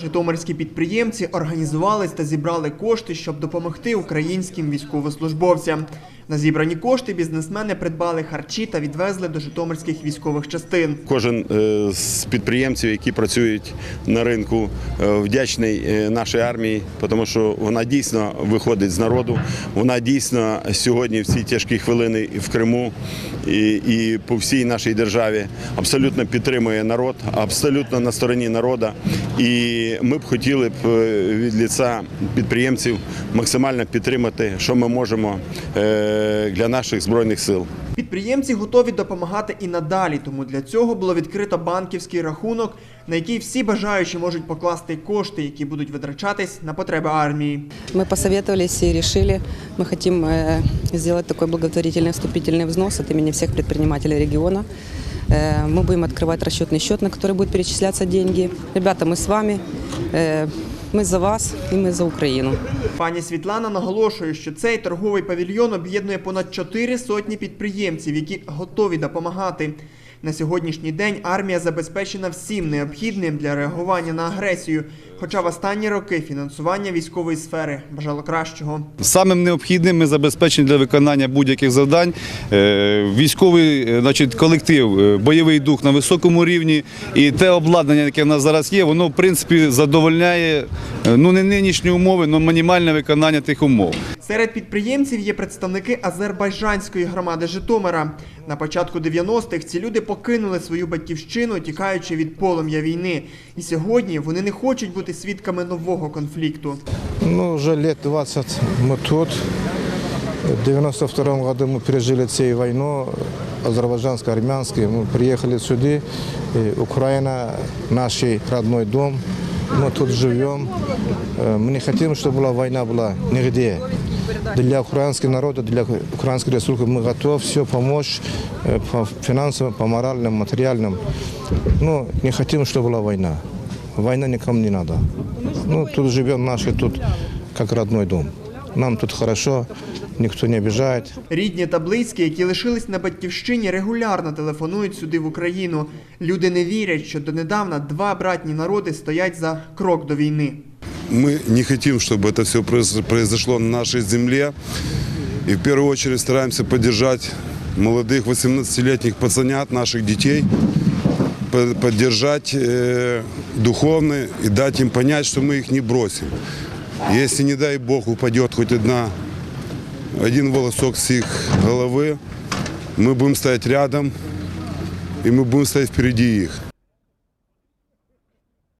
Житомирські підприємці організувались та зібрали кошти, щоб допомогти українським військовослужбовцям. На зібрані кошти бізнесмени придбали харчі та відвезли до житомирських військових частин. Кожен е, з підприємців, які працюють на ринку, е, вдячний е, нашій армії, тому що вона дійсно виходить з народу. Вона дійсно сьогодні в ці тяжкі хвилини в Криму і, і по всій нашій державі абсолютно підтримує народ, абсолютно на стороні народу. І ми б хотіли б від ліца підприємців максимально підтримати, що ми можемо для наших збройних сил. Підприємці готові допомагати і надалі, тому для цього було відкрито банківський рахунок, на який всі бажаючі можуть покласти кошти, які будуть витрачатись на потреби армії. Мы посоветовались и решили, мы хотим э, сделать такой благотворительный вступительный взнос от имени всех предпринимателей региона. Э, Мы будем открывать расчетный счет, на который будут перечисляться деньги. Ребята, мы с вами, э, мы за вас и мы за Украину. Пані Світлана наголошує, що цей торговий павільйон об'єднує понад чотири сотні підприємців, які готові допомагати. На сьогоднішній день армія забезпечена всім необхідним для реагування на агресію. Хоча в останні роки фінансування військової сфери бажало кращого. Самим необхідним ми забезпечені для виконання будь-яких завдань. Е, Військовий е, значить, колектив, е, бойовий дух на високому рівні і те обладнання, яке в нас зараз є, воно в принципі задовольняє ну не нинішні умови, але мінімальне виконання тих умов. Серед підприємців є представники азербайджанської громади Житомира. На початку 90-х ці люди покинули свою батьківщину, тікаючи від полум'я війни. І сьогодні вони не хочуть бути свідками нового конфлікту. Ну, уже лет 20 мы тут. В 92 году мы пережили цю войну, азербайджанско-армянскую. Мы приехали сюда, и Украина – наш родной дом. Мы тут живем. Э, Мы не хотим, чтобы была война была нигде. Для украинского народа, для украинской республики мы готовы все помочь э, по финансовым, по моральным, материальным. Но не хотим, чтобы была война. Война никому не надо. Ну, тут живем наши, тут как родной дом. Нам тут хорошо, никто не обижает. Рідні та близькі, які лишились на батьківщині, регулярно телефонують сюди в Україну. Люди не вірять, що донедавна два братні народи стоять за крок до війни. Мы не хотим, чтобы это все произошло на нашей земле. И в первую очередь стараемся поддержать молодых 18-летних пацанят, наших детей, по- поддержать э, духовно и дать им понять, что мы их не бросим. Если, не дай Бог, упадет хоть одна, один волосок с их головы, мы будем стоять рядом, и мы будем стоять впереди их.